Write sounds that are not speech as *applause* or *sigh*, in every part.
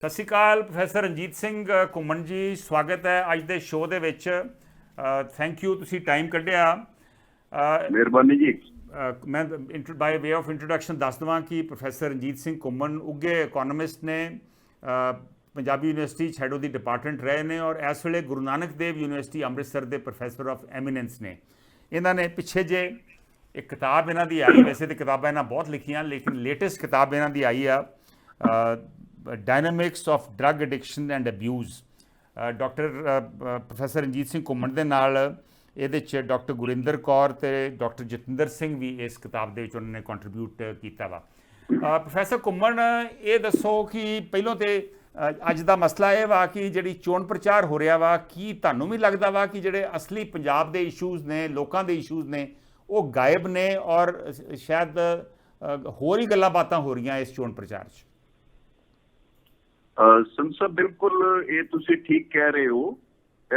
ਸਤਿ ਸ਼੍ਰੀ ਅਕਾਲ ਪ੍ਰੋਫੈਸਰ ਰਣਜੀਤ ਸਿੰਘ ਘੁੰਮਣ ਜੀ ਸਵਾਗਤ ਹੈ ਅੱਜ ਦੇ ਸ਼ੋਅ ਦੇ ਵਿੱਚ। ਥੈਂਕ ਯੂ ਤੁਸੀਂ ਟਾਈਮ ਕੱਢਿਆ। ਮਿਹਰਬਾਨੀ ਜੀ। ਮੈਂ ਬਾਈ ਵੇ ਆਫ ਇੰਟਰੋਡਕਸ਼ਨ ਦੱਸ ਦਵਾਂ ਕਿ ਪ੍ਰੋਫੈਸਰ ਰਣਜੀਤ ਸਿੰਘ ਘੁੰਮਣ ਉੱਗੇ ਇਕਨੋਮਿਸਟ ਨੇ ਪੰਜਾਬੀ ਯੂਨੀਵਰਸਿਟੀ ਛੈਡੋ ਦੀ ਡਿਪਾਰਟਮੈਂਟ ਰਹੇ ਨੇ ਔਰ ਇਸ ਵੇਲੇ ਗੁਰੂ ਨਾਨਕ ਦੇਵ ਯੂਨੀਵਰਸਿਟੀ ਅੰਮ੍ਰਿਤਸਰ ਦੇ ਪ੍ਰੋਫੈਸਰ ਆਫ ਐਮੀਨੈਂਸ ਨੇ। ਇਹਨਾਂ ਨੇ ਪਿੱਛੇ ਜੇ ਇੱਕ ਕਿਤਾਬ ਇਹਨਾਂ ਦੀ ਆਈ ਵੈਸੇ ਤੇ ਕਿਤਾਬਾਂ ਇਹਨਾਂ ਬਹੁਤ ਲਿਖੀਆਂ ਲੇਕਿਨ ਲੇਟੈਸਟ ਕਿਤਾਬ ਇਹਨਾਂ ਦੀ ਆਈ ਆ dynamics of drug addiction and abuse doctor professor Ranjit Singh Ghuman ਦੇ ਨਾਲ ਇਹਦੇ ਚ ਡਾਕਟਰ ਗੁਰਿੰਦਰ ਕੌਰ ਤੇ ਡਾਕਟਰ ਜਤਿੰਦਰ ਸਿੰਘ ਵੀ ਇਸ ਕਿਤਾਬ ਦੇ ਵਿੱਚ ਉਹਨਾਂ ਨੇ ਕੰਟਰੀਬਿਊਟ ਕੀਤਾ ਵਾ। *coughs* ਪ੍ਰੋਫੈਸਰ ਘੁੰਮਣ ਇਹ ਦੱਸੋ ਕਿ ਪਹਿਲੋਂ ਤੇ ਅੱਜ ਦਾ ਮਸਲਾ ਇਹ ਵਾ ਕਿ ਜਿਹੜੀ ਚੋਣ ਪ੍ਰਚਾਰ ਹੋ ਰਿਹਾ ਵਾ ਕੀ ਤੁਹਾਨੂੰ ਵੀ ਲੱਗਦਾ ਵਾ ਕਿ ਜਿਹੜੇ ਅਸਲੀ ਪੰਜਾਬ ਦੇ ਇਸ਼ੂਜ਼ ਨੇ ਲੋਕਾਂ ਦੇ ਇਸ਼ੂਜ਼ ਨੇ ਉਹ ਗਾਇਬ ਨੇ ਔਰ ਸ਼ਾਇਦ ਹੋਰ ਹੀ ਗੱਲਾਂ ਬਾਤਾਂ ਹੋ ਰਹੀਆਂ ਇਸ ਚੋਣ ਪ੍ਰਚਾਰ 'ਚ? ਸੰਸਾ ਬਿਲਕੁਲ ਇਹ ਤੁਸੀਂ ਠੀਕ ਕਹਿ ਰਹੇ ਹੋ।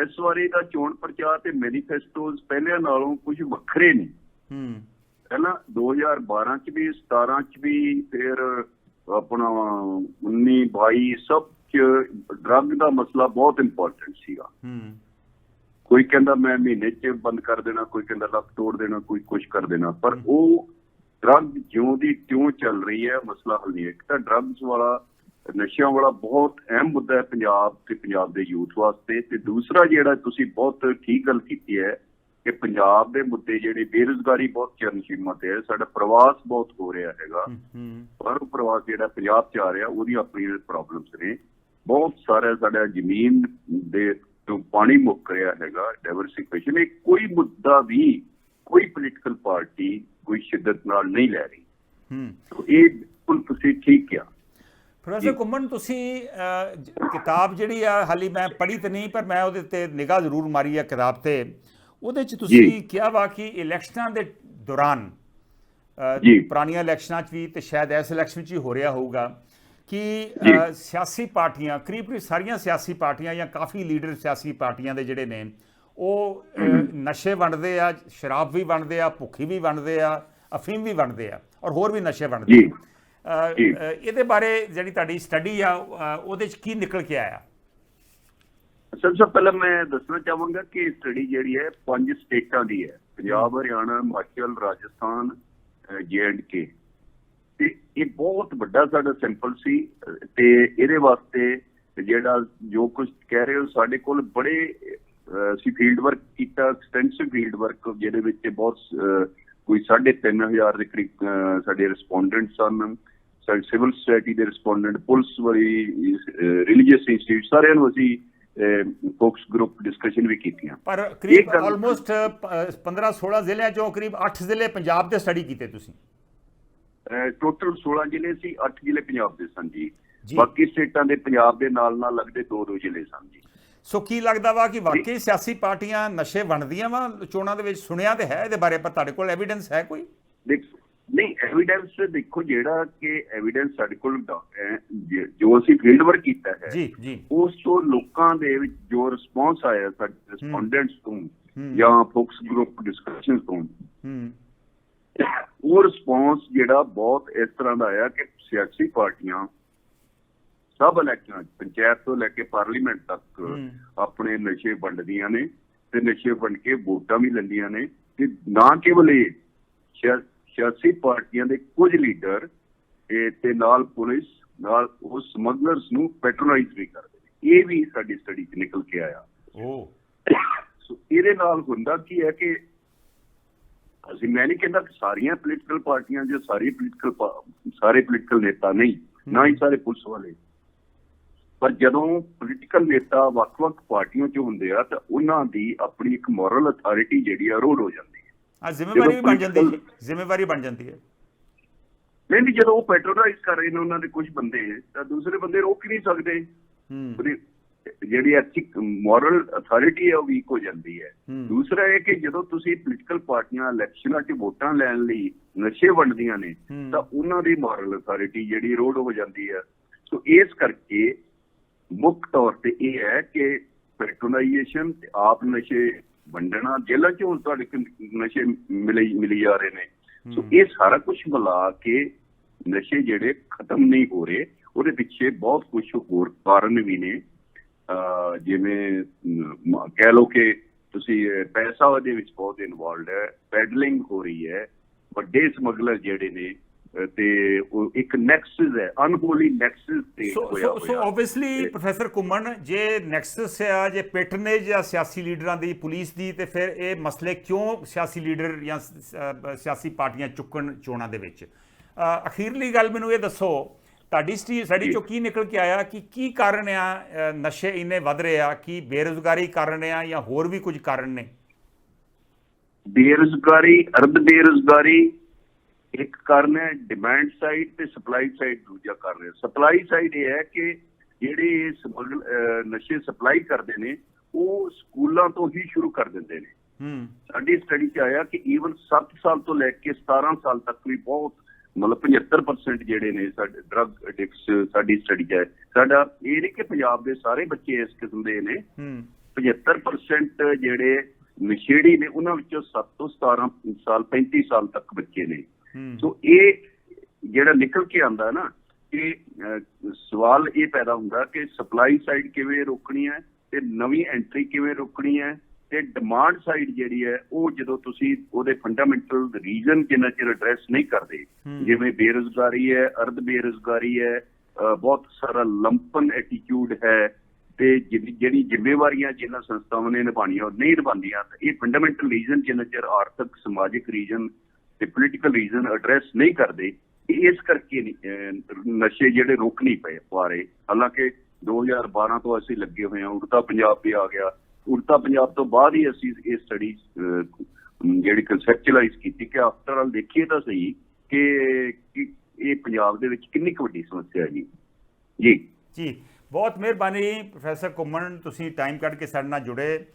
ਇਸ ਵਾਰੀ ਦਾ ਚੋਣ ਪ੍ਰਚਾਰ ਤੇ ਮੈਨੀਫੈਸਟੋਜ਼ ਪਹਿਲਿਆਂ ਨਾਲੋਂ ਕੁਝ ਵੱਖਰੇ ਨੇ। ਹੂੰ। ਪਹਿਲਾਂ 2012 ਚ ਵੀ 17 ਚ ਵੀ ਫਿਰ ਆਪਣਾ 19 22 ਸਭ ਚ ਡਰੱਗ ਦਾ ਮਸਲਾ ਬਹੁਤ ਇੰਪੋਰਟੈਂਟ ਸੀਗਾ। ਹੂੰ। ਕੋਈ ਕਹਿੰਦਾ ਮੈਂ ਮਹੀਨੇ ਚ ਬੰਦ ਕਰ ਦੇਣਾ ਕੋਈ ਕਹਿੰਦਾ ਲੱਖ ਤੋੜ ਦੇਣਾ ਕੋਈ ਕੁਝ ਕਰ ਦੇਣਾ। ਪਰ ਉਹ ਡਰੱਗ ਜਿਉਂ ਦੀ ਤਿਉਂ ਚੱਲ ਰਹੀ ਹੈ ਮਸਲਾ ਹੱਲ ਨਹੀਂ ਹੈ। ਇੱਕ ਤਾਂ ਡਰੱਗਸ ਵਾਲਾ ਨਸ਼ਿਆਂ ਵਾਲਾ ਬਹੁਤ ਅਹਿਮ ਮੁੱਦਾ ਹੈ ਪੰਜਾਬ ਤੇ ਪੰਜਾਬ ਦੇ ਯੂਥ ਵਾਸਤੇ। ਤੇ ਦੂਸਰਾ ਜਿਹੜਾ ਤੁਸੀਂ ਬਹੁਤ ਠੀਕ ਗੱਲ ਕੀਤੀ ਹੈ ਕਿ ਪੰਜਾਬ ਦੇ ਮੁੱਦੇ ਜਿਹੜੇ ਬੇਰੁਜ਼ਗਾਰੀ ਬਹੁਤ ਚਰਨਸ਼ੀਮਾ ਤੇ ਹੈ ਸਾਡਾ ਪ੍ਰਵਾਸ ਬਹੁਤ ਹੋ ਰਿਹਾ ਹੈਗਾ। ਪਰ ਉਹ ਪ੍ਰਵਾਸ ਜਿਹੜਾ ਪੰਜਾਬ ਚ ਆ ਰਿਹਾ ਉਹਦੀ ਆਪਣੀਆਂ ਪ੍ਰੋਬਲਮਸ ਨੇ। ਬਹੁਤ ਸਾਰਾ ਸਾਡਾ ਜ਼ਮੀਨ ਦੇ ਤੋਂ ਪਾਣੀ ਮੁੱਕ ਰਿਹਾ ਹੈਗਾ ਡਾਈਵਰਸਿਫਿਕੇਸ਼ਨ ਇਹ ਕੋਈ ਮੁੱਦਾ ਵੀ ਕੋਈ ਪੋਲੀਟੀਕਲ ਪਾਰਟੀ ਕੋਈ ਸ਼ਿੱਦਤ ਨਾਲ ਨਹੀਂ ਲੈ ਰਹੀ। ਹੂੰ। ਇਹ ਬਿਲਕੁਲ ਤੁਸੀਂ ਠੀਕ ਕਿਹਾ। ਪ੍ਰੋਫੈਸਰ ਘੁੰਮਣ ਤੁਸੀਂ ਕਿਤਾਬ ਜਿਹੜੀ ਆ ਹਾਲੀ ਮੈਂ ਪੜ੍ਹੀ ਤੇ ਨਹੀਂ ਪਰ ਮੈਂ ਉਹਦੇ ਤੇ ਨਿਗਾਹ ਜ਼ਰੂਰ ਮਾਰੀ ਆ ਕਿਤਾਬ ਤੇ ਉਹਦੇ ਚ ਤੁਸੀਂ। ਕਿਹਾ ਵਾ ਕਿ ਇਲੈਕਸ਼ਨਾਂ ਦੇ ਦੌਰਾਨ ਜੀ। ਪੁਰਾਣੀਆਂ ਇਲੈਕਸ਼ਨਾਂ 'ਚ ਵੀ ਤੇ ਸ਼ਾਇਦ ਇਸ ਇਲੈਕਸ਼ਨ 'ਚ ਹੀ ਹੋ ਰਿਹਾ ਹੋਊਗਾ ਕਿ। ਸਿਆਸੀ ਪਾਰਟੀਆਂ ਕਰੀਬ ਕਰੀਬ ਸਾਰੀਆਂ ਸਿਆਸੀ ਪਾਰਟੀਆਂ ਜਾਂ ਕਾਫੀ ਲੀਡਰ ਸਿਆਸੀ ਪਾਰਟੀਆਂ ਦੇ ਜਿਹੜੇ ਨੇ ਉਹ ਨਸ਼ੇ ਵੰਡਦੇ ਆ ਸ਼ਰਾਬ ਵੀ ਵੰਡਦੇ ਆ ਭੁੱਖੀ ਵੀ ਵੰਡਦੇ ਆ ਅਫੀਮ ਵੀ ਵੰਡਦੇ ਆ ਔਰ ਹੋਰ ਵੀ ਨਸ਼ੇ ਵੰਡਦੇ। ਆ ਇਹਦੇ ਬਾਰੇ ਜਿਹੜੀ ਤੁਹਾਡੀ ਸਟੱਡੀ ਆ ਉਹਦੇ ਚ ਕੀ ਨਿਕਲ ਕੇ ਆਇਆ? ਸਭ ਤੋਂ ਪਹਿਲਾਂ ਮੈਂ ਦੱਸਣਾ ਚਾਹਾਂਗਾ ਕਿ ਸਟੱਡੀ ਜਿਹੜੀ ਹੈ ਪੰਜ ਸਟੇਟਾਂ ਦੀ ਹੈ। ਪੰਜਾਬ ਹਰਿਆਣਾ ਹਿਮਾਚਲ ਰਾਜਸਥਾਨ ਕੇ ਤੇ ਇਹ ਬਹੁਤ ਵੱਡਾ ਸਾਡਾ ਸੈਂਪਲ ਸੀ ਤੇ ਇਹਦੇ ਵਾਸਤੇ ਜਿਹੜਾ ਜੋ ਕੁਝ ਕਹਿ ਰਹੇ ਹੋ ਸਾਡੇ ਕੋਲ ਬੜੇ ਅਸੀਂ ਫੀਲਡ ਵਰਕ ਕੀਤਾ ਐਕਸਟੈਂਸਿਵ ਫੀਲਡ ਵਰਕ ਜਿਹਦੇ ਵਿੱਚ ਬਹੁਤ ਕੋਈ 3500 ਦੇ ਕਰੀਬ ਸਾਡੇ ਰਿਸਪੋਂਡੈਂਟ ਸਨ। ਸਿਵਲ ਸੋਸਾਇਟੀ ਦੇ ਰਿਸਪੋਂਡੈਂਟ ਪੁਲਿਸ ਵਾਲੀ ਰਿਲੀਜੀਅਸ ਇੰਸਟੀਟਿਊਟ ਸਾਰਿਆਂ ਨੂੰ ਅਸੀਂ ਫੋਕਸ ਗਰੁੱਪ ਡਿਸਕਸ਼ਨ ਵੀ ਕੀਤੀਆਂ। ਪਰ ਕਰੀਬ ਆਲਮੋਸਟ 15 16 ਜ਼ਿਲ੍ਹਿਆਂ ਚੋਂ ਕਰੀਬ 8 ਜ਼ਿਲ੍ਹੇ ਪੰਜਾਬ ਦੇ ਸਟੱਡੀ ਕੀਤੇ ਤੁਸੀਂ। ਟੋਟਲ 16 ਜ਼ਿਲ੍ਹੇ ਸੀ 8 ਜ਼ਿਲ੍ਹੇ ਪੰਜਾਬ ਦੇ ਸਨ ਜੀ। ਜੀ। ਬਾਕੀ ਸਟੇਟਾਂ ਦੇ ਪੰਜਾਬ ਦੇ ਨਾਲ ਨਾਲ ਲੱਗਦੇ ਦੋ ਦੋ ਜ਼ਿਲ੍ਹੇ ਸਨ ਜੀ। ਸੋ ਕੀ ਲੱਗਦਾ ਵਾ ਕਿ ਵਾਕਈ ਸਿਆਸੀ ਪਾਰਟੀਆਂ ਨਸ਼ੇ ਵੰਡਦੀਆਂ ਵਾ? ਚੋਣਾਂ ਦੇ ਵਿੱਚ ਸੁਣਿਆ ਤੇ ਹੈ ਇਹਦੇ ਬਾਰੇ ਪਰ ਤੁਹਾਡੇ ਕੋਲ ਐਵੀਡੈਂਸ ਹੈ ਕੋਈ? ਦੇਖ ਨਹੀਂ ਐਵੀਡੈਂਸ ਦੇਖੋ ਜਿਹੜਾ ਕਿ ਐਵੀਡੈਂਸ ਸਾਡੇ ਕੋਲ ਜ- ਅਸੀਂ ਫੀਲਡ ਵਰਕ ਕੀਤਾ ਹੈ ਜੀ ਜੀ ਉਸ ਤੋਂ ਲੋਕਾਂ ਦੇ ਵਿੱਚ ਜੋ ਰਿਸਪੌਂਸ ਆਇਆ ਸਾਡੇ ਰਿਸਪੋਂਡੈਂਟਸ ਤੋਂ। ਜਾਂ ਫੋਕਸ ਗਰੁੱਪ ਡਿਸਕਸ਼ਨਸ ਤੋਂ ਉਹ ਰਿਸਪੌਂਸ ਜਿਹੜਾ ਬਹੁਤ ਇਸ ਤਰ੍ਹਾਂ ਦਾ ਆਇਆ ਕਿ ਸਿਆਸੀ ਪਾਰਟੀਆਂ ਸਭ ਇਲੈਕਸ਼ਨਾਂ ਪੰਚਾਇਤ ਤੋਂ ਲੈ ਕੇ ਪਾਰਲੀਮੈਂਟ ਤੱਕ। ਆਪਣੇ ਨਸ਼ੇ ਵੰਡਦੀਆਂ ਨੇ ਤੇ ਨਸ਼ੇ ਵੰਡ ਕੇ ਵੋਟਾਂ ਵੀ ਲੈਂਦੀਆਂ ਨੇ ਤੇ ਨਾ ਕੇਵਲ ਇਹ ਸਿਆਸੀ ਪਾਰਟੀਆਂ ਦੇ ਕੁਝ ਲੀਡਰ ਇਹ ਤੇ ਨਾਲ ਪੁਲਿਸ ਨਾਲ ਉਹ ਸਮਗਲਰਸ ਨੂੰ ਪੈਟਰੋਨਾਈਜ਼ ਵੀ ਕਰਦੇ ਨੇ। ਇਹ ਵੀ ਸਾਡੀ ਸਟੱਡੀ 'ਚ ਨਿਕਲ ਕੇ ਆਇਆ। ਓ। ਸੋ ਇਹਦੇ ਨਾਲ ਹੁੰਦਾ ਕੀ ਹੈ ਕਿ ਅਸੀਂ ਮੈਂ ਨਹੀਂ ਕਹਿੰਦਾ ਕਿ ਸਾਰੀਆਂ ਪੋਲੀਟੀਕਲ ਪਾਰਟੀਆਂ ਜਾਂ ਸਾਰੇ ਪੋਲੀਟੀਕਲ ਸਾਰੇ ਪੋਲੀਟੀਕਲ ਨੇਤਾ ਨਹੀਂ ਨਾ ਹੀ ਸਾਰੇ ਪੁਲਿਸ ਵਾਲੇ। ਪਰ ਜਦੋਂ ਪੋਲੀਟੀਕਲ ਨੇਤਾ ਵੱਖ-ਵੱਖ ਪਾਰਟੀਆਂ 'ਚ ਹੁੰਦੇ ਆ ਤਾਂ ਉਹਨਾਂ ਦੀ ਆਪਣੀ ਇੱਕ ਮੋਰਲ ਅਥਾਰਟੀ ਜਿਹੜੀ ਆ ਰੋਡ ਹੋ ਜਾਂਦੀ ਹੈ ਆ ਜ਼ਿੰਮੇਵਾਰੀ ਵੀ ਬਣ ਜਾਂਦੀ ਹੈ ਜ਼ਿੰਮੇਵਾਰੀ ਬਣ ਜਾਂਦੀ ਹੈ। ਨਹੀਂ ਨਹੀਂ ਜਦੋਂ ਉਹ ਪੈਟਰੋਨਾਈਜ਼ ਕਰ ਰਹੇ ਨੇ ਉਹਨਾਂ ਦੇ ਕੁਝ ਬੰਦੇ ਤਾਂ ਦੂਸਰੇ ਬੰਦੇ ਰੋਕ ਨਹੀਂ ਸਕਦੇ। ਹੂੰ। ਜਿਹੜੀ ਐਥਿਕ ਮੋਰਲ ਅਥਾਰਟੀ ਹੈ ਉਹ ਵੀਕ ਹੋ ਜਾਂਦੀ ਹੈ। ਦੂਸਰਾ ਇਹ ਕਿ ਜਦੋਂ ਤੁਸੀਂ ਪੋਲੀਟੀਕਲ ਪਾਰਟੀਆਂ ਇਲੈਕਸ਼ਨਾਂ 'ਚ ਵੋਟਾਂ ਲੈਣ ਲਈ ਨਸ਼ੇ ਵੰਡਦੀਆਂ ਨੇ। ਤਾਂ ਉਹਨਾਂ ਦੀ ਮੋਰਲ ਅਥਾਰਟੀ ਜਿਹੜੀ ਰੋਡ ਹੋ ਜਾਂਦੀ ਹੈ। ਸੋ ਇਸ ਕਰਕੇ ਮੁੱਖ ਤੌਰ ਤੇ ਇਹ ਹੈ ਕਿ ਪੈਟਰੋਨਾਈਜੇਸ਼ਨ ਆਪ ਨਸ਼ੇ ਵੰਡਣਾ ਜੇਲ੍ਹਾਂ 'ਚ ਹੁਣ ਤੁਹਾਡੇ ਨਸ਼ੇ ਮਿਲੇ ਮਿਲੀ ਜਾ ਰਹੇ ਨੇ ਸੋ। ਇਹ ਸਾਰਾ ਕੁਝ ਮਿਲਾ ਕੇ ਨਸ਼ੇ ਜਿਹੜੇ ਖਤਮ ਨਹੀਂ ਹੋ ਰਹੇ ਉਹਦੇ ਪਿੱਛੇ ਬਹੁਤ ਕੁਝ ਹੋਰ ਕਾਰਨ ਵੀ ਨੇ ਜਿਵੇਂ ਕਹਿ ਲਓ ਕਿ ਤੁਸੀਂ ਪੈਸਾ ਉਹਦੇ ਵਿੱਚ ਬਹੁਤ ਇਨਵੋਲਡ ਹੈ ਪੈਡਲਿੰਗ ਹੋ ਰਹੀ ਹੈ ਵੱਡੇ ਸਮਗਲਰ ਜਿਹੜੇ ਨੇ ਤੇ ਉਹ ਇੱਕ ਨੈਕਸਸ ਹੈ ਅਨਹੋਲੀ ਨੈਕਸਸ ਤੇ ਸੋ ਹੋਇਆ ਸੋ ਹੋਇਆ। ਆਬਵੀਅਸਲੀ ਪ੍ਰੋਫੈਸਰ ਕੁਮਨ ਜੇ ਨੈਕਸਸ ਆ ਜੇ ਪੈਟਰਨੇਜ ਆ ਸਿਆਸੀ ਲੀਡਰਾਂ ਦੀ ਪੁਲਿਸ ਦੀ ਤੇ ਫਿਰ ਇਹ ਮਸਲੇ ਕਿਉਂ ਸਿਆਸੀ ਲੀਡਰ ਜਾਂ ਸਿਆਸੀ ਪਾਰਟੀਆਂ ਚੁੱਕਣ ਚੋਣਾਂ ਦੇ ਵਿੱਚ? ਅਖੀਰਲੀ ਗੱਲ ਮੈਨੂੰ ਇਹ ਦੱਸੋ ਤੁਹਾਡੀ ਸਟੱਡੀ ਚੋਂ ਕੀ ਨਿਕਲ ਕੇ ਆਇਆ ਕਿ ਕੀ ਕਾਰਨ ਆ ਨਸ਼ੇ ਇੰਨੇ ਵੱਧ ਰਹੇ ਆ ਕੀ ਬੇਰੁਜ਼ਗਾਰੀ ਕਾਰਨ ਆ ਜਾਂ ਹੋਰ ਵੀ ਕੁਝ ਕਾਰਨ ਨੇ? ਬੇਰੁਜ਼ਗਾਰੀ ਅਰਧ ਬੇਰੁਜ਼ਗਾਰੀ ਇੱਕ ਕਾਰਨ ਹੈ ਡਿਮਾਂਡ ਸਾਈਡ ਤੇ ਸਪਲਾਈ ਸਾਈਡ ਦੂਜਾ ਕਾਰਨ ਹੈ। ਸਪਲਾਈ ਸਾਈਡ ਇਹ ਹੈ ਕਿ ਜਿਹੜੇ ਨਸ਼ੇ ਸਪਲਾਈ ਕਰਦੇ ਨੇ ਉਹ ਸਕੂਲਾਂ ਤੋਂ ਹੀ ਸ਼ੁਰੂ ਕਰ ਦਿੰਦੇ ਨੇ। ਹੂੰ। ਸਾਡੀ ਸਟੱਡੀ 'ਚ ਆਇਆ ਕਿ ਈਵਨ 7 ਸਾਲ ਤੋਂ ਲੈ ਕੇ 17 ਸਾਲ ਤੱਕ ਵੀ ਬਹੁਤ ਮਤਲਬ 75% ਜਿਹੜੇ ਨੇ ਸਾਡੇ ਡਰਗ ਐਡਿਕਟਸ ਸਾਡੀ ਸਟੱਡੀ 'ਚ ਹੈ ਸਾਡਾ ਇਹ ਨਹੀਂ ਕਿ ਪੰਜਾਬ ਦੇ ਸਾਰੇ ਬੱਚੇ ਇਸ ਕਿਸਮ ਦੇ ਨੇ। ਹੂੰ। 75% ਜਿਹੜੇ ਨਸ਼ੇੜੀ ਨੇ ਉਹਨਾਂ ਵਿੱਚੋਂ 7 ਤੋਂ 17 ਸਾਲ 35 ਸਾਲ ਤੱਕ ਬੱਚੇ ਨੇ। ਸੋ ਇਹ ਜਿਹੜਾ ਨਿਕਲ ਕੇ ਆਂਦਾ ਨਾ ਕਿ ਸਵਾਲ ਇਹ ਪੈਦਾ ਹੁੰਦਾ ਕਿ ਸਪਲਾਈ ਸਾਈਡ ਕਿਵੇਂ ਰੋਕਣੀ ਹੈ ਤੇ ਨਵੀਂ ਐਂਟਰੀ ਕਿਵੇਂ ਰੋਕਣੀ ਹੈ ਤੇ ਡਿਮਾਂਡ ਸਾਈਡ ਜਿਹੜੀ ਹੈ ਉਹ ਜਦੋਂ ਤੁਸੀਂ ਉਹਦੇ ਫੰਡਾਮੈਂਟਲ ਰੀਜ਼ਨ ਜਿੰਨਾ ਚਿਰ ਐਡਰੈਸ ਨਹੀਂ ਕਰਦੇ। ਜਿਵੇਂ ਬੇਰੁਜ਼ਗਾਰੀ ਹੈ ਅਰਧ ਬੇਰੁਜ਼ਗਾਰੀ ਹੈ ਬਹੁਤ ਸਾਰਾ ਲੰਪਨ ਐਟੀਟਿਊਡ ਹੈ ਤੇ ਜਿਹੜੀ ਜ਼ਿੰਮੇਵਾਰੀਆਂ ਜਿਨ੍ਹਾਂ ਸੰਸਥਾਵਾਂ ਨੇ ਨਿਭਾਉਣੀਆਂ ਉਹ ਨਹੀਂ ਨਿਭਾਉਂਦੀਆਂ ਤਾਂ ਇਹ ਫੰਡਾਮੈਂਟਲ ਰੀਜ਼ਨ ਜਿੰਨਾ ਚਿਰ ਆਰਥਿਕ ਸਮਾਜਿਕ ਰੀਜ਼ਨ ਤੇ ਪੋਲੀਟੀਕਲ ਰੀਜ਼ਨ ਐਡਰੈਸ ਨਹੀਂ ਕਰਦੇ, ਇਹ ਇਸ ਕਰਕੇ ਨਸ਼ੇ ਜਿਹੜੇ ਰੁਕ ਨਹੀਂ ਪਏ ਪਾ ਹਾਲਾਂਕਿ 2012 ਤੋਂ ਅਸੀਂ ਲੱਗੇ ਹੋਏ ਹਾਂ, ਉੜਤਾ ਪੰਜਾਬ ਵੀ ਆ ਗਿਆ। ਉੜਤਾ ਪੰਜਾਬ ਤੋਂ ਬਾਅਦ ਹੀ ਅਸੀਂ ਇਹ ਸਟੱਡੀ ਜਿਹੜੀ ਕਨਸੈਪਚੁਅਲਾਈਜ਼ ਕੀਤੀ ਕਿ ਆਫਟਰ ਆਲ ਦੇਖੀਏ ਤਾਂ ਸਹੀ ਕਿ ਇਹ ਪੰਜਾਬ ਦੇ ਵਿੱਚ ਕਿੰਨੀ ਕੁ ਵੱਡੀ ਸਮੱਸਿਆ ਹੈ ਜੀ। ਜੀ। ਜੀ। ਬਹੁਤ ਮਿਹਰਬਾਨੀ ਪ੍ਰੋਫੈਸਰ ਕੁਮਨ ਤੁਸੀਂ ਟਾਈਮ ਕੱਢ ਕੇ ਸਾਡੇ ਨਾਲ ਜੁੜੇ।